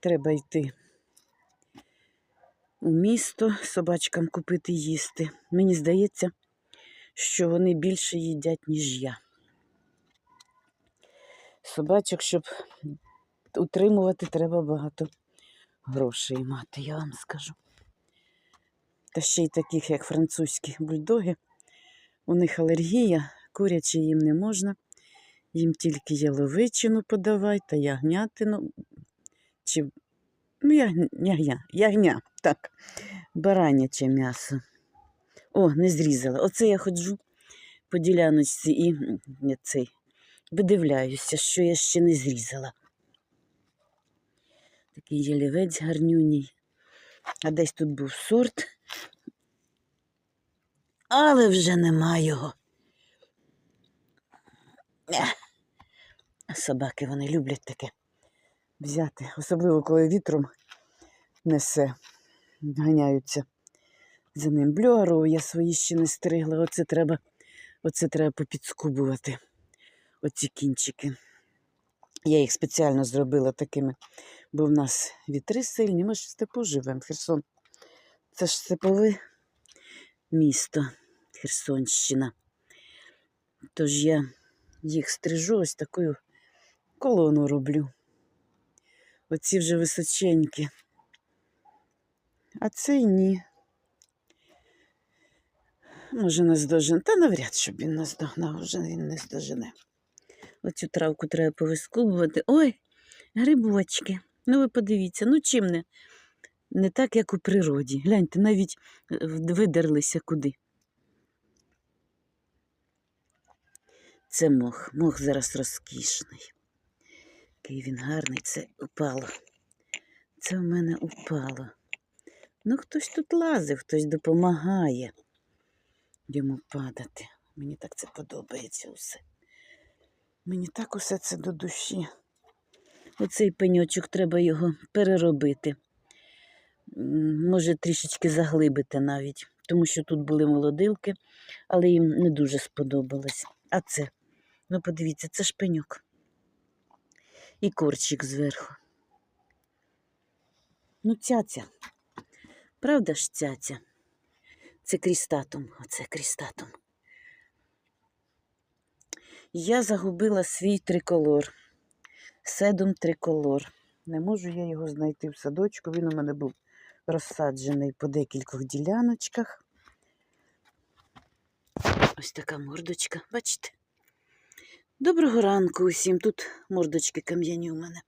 Треба йти у місто собачкам купити їсти. Мені здається, що вони більше їдять, ніж я. Собачок, щоб утримувати, треба багато грошей мати, я вам скажу. Та ще й таких, як французькі бульдоги. У них алергія, курячі їм не можна. Їм тільки яловичину подавай та ягнятину. Чи... Ну, ягня, ягня, так, бараняче м'ясо. О, не зрізала. Оце я ходжу по діляночці і цей, видивляюся, що я ще не зрізала. Такий ялівець гарнюній. А десь тут був сорт. Але вже нема його. Собаки вони люблять таке взяти, особливо коли вітром несе, ганяються за ним. Блюару я свої ще не стригла. Оце треба, оце треба попідскубувати. Оці кінчики. Я їх спеціально зробила такими, бо в нас вітри сильні. Ми ж в степу живемо, Херсон. Це ж степове місто, Херсонщина. Тож я їх стрижу, ось таку колону роблю. Оці вже височенькі. А цей ні. Може, наздожене. Та навряд, щоб він наздогнав, вже він не здожене. Оцю травку треба повискубувати. Ой, грибочки. Ну ви подивіться, ну чим не? Не так, як у природі. Гляньте, навіть е, видерлися куди. Це мох. Мох зараз розкішний. Який він гарний, це упало. Це в мене упало. Ну, хтось тут лазив, хтось допомагає йому падати. Мені так це подобається усе. Мені так усе це до душі. Оцей пеньочок треба його переробити. Може, трішечки заглибити навіть, тому що тут були молодилки, але їм не дуже сподобалось. А це, ну подивіться, це ж пеньок. І корчик зверху. Ну, цяця. Правда ж цяця? Це крістатум, оце крістатум. Я загубила свій триколор. Седум триколор. Не можу я його знайти в садочку. Він у мене був розсаджений по декількох діляночках. Ось така мордочка, бачите? Доброго ранку усім. Тут мордочки кам'яні у мене.